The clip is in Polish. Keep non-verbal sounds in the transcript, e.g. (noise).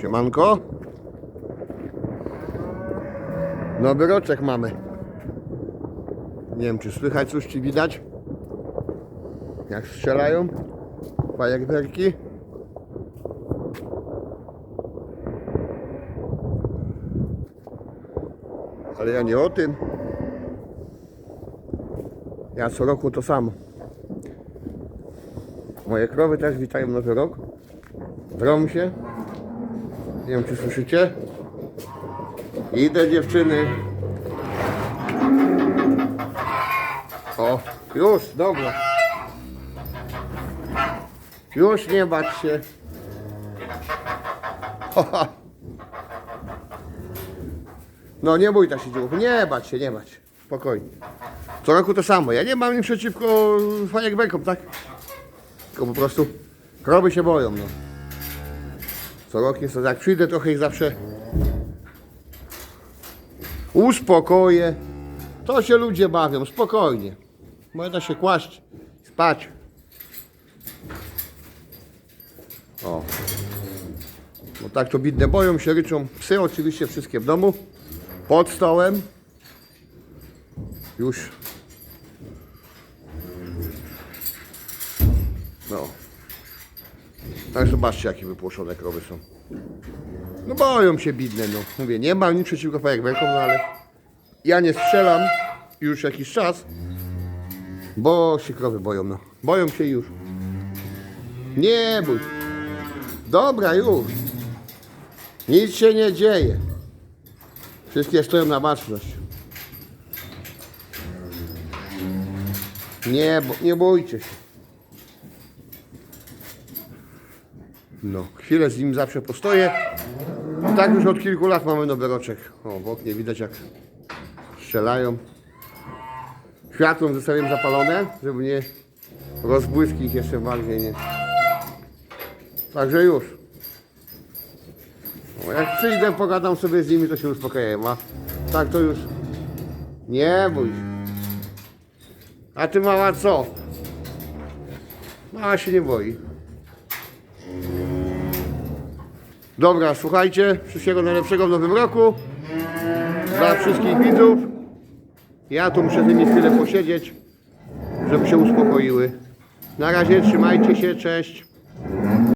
Siemanko. Nowy roczek mamy. Nie wiem, czy słychać coś, czy widać. Jak strzelają fajerwerki. Ale ja nie o tym. Ja co roku to samo. Moje krowy też witają nowy rok. Drą się. Nie wiem czy słyszycie. Idę dziewczyny. O, już, dobra. Już nie bać się. Haha. (laughs) No nie bój tak się dzieło. Nie bać się, nie bać. Spokojnie. Co roku to samo. Ja nie mam nic przeciwko fajerwerkom, tak? Tylko po prostu krowy się boją, no. Co rok jest jak przyjdę trochę ich zawsze uspokoję. To się ludzie bawią, spokojnie. Można się kłaść, spać. O. No tak to bidne boją się, ryczą. Psy oczywiście wszystkie w domu. Pod stołem. Już. No. Tak zobaczcie jakie wypłoszone krowy są. No boją się bidne, no. Mówię, nie mam nic przeciwko fajerwerkom, no ale ja nie strzelam już jakiś czas, bo się krowy boją, no. Boją się już. Nie bój. Dobra, już. Nic się nie dzieje. Wszystkie stoją na baczność. Nie, bo, nie bójcie się. No, chwilę z nim zawsze postoję. Tak już od kilku lat mamy nowy roczek. O, w oknie widać jak strzelają. Światło zostawiam zapalone, żeby nie rozbłyski ich jeszcze bardziej nie. Także już. O, jak przyjdę, pogadam sobie z nimi, to się uspokajają, a tak to już nie bój. A ty mała co? Mała się nie boi. Dobra, słuchajcie, wszystkiego najlepszego w nowym roku. Dla wszystkich widzów. Ja tu muszę z nimi chwilę posiedzieć, żeby się uspokoiły. Na razie trzymajcie się, cześć.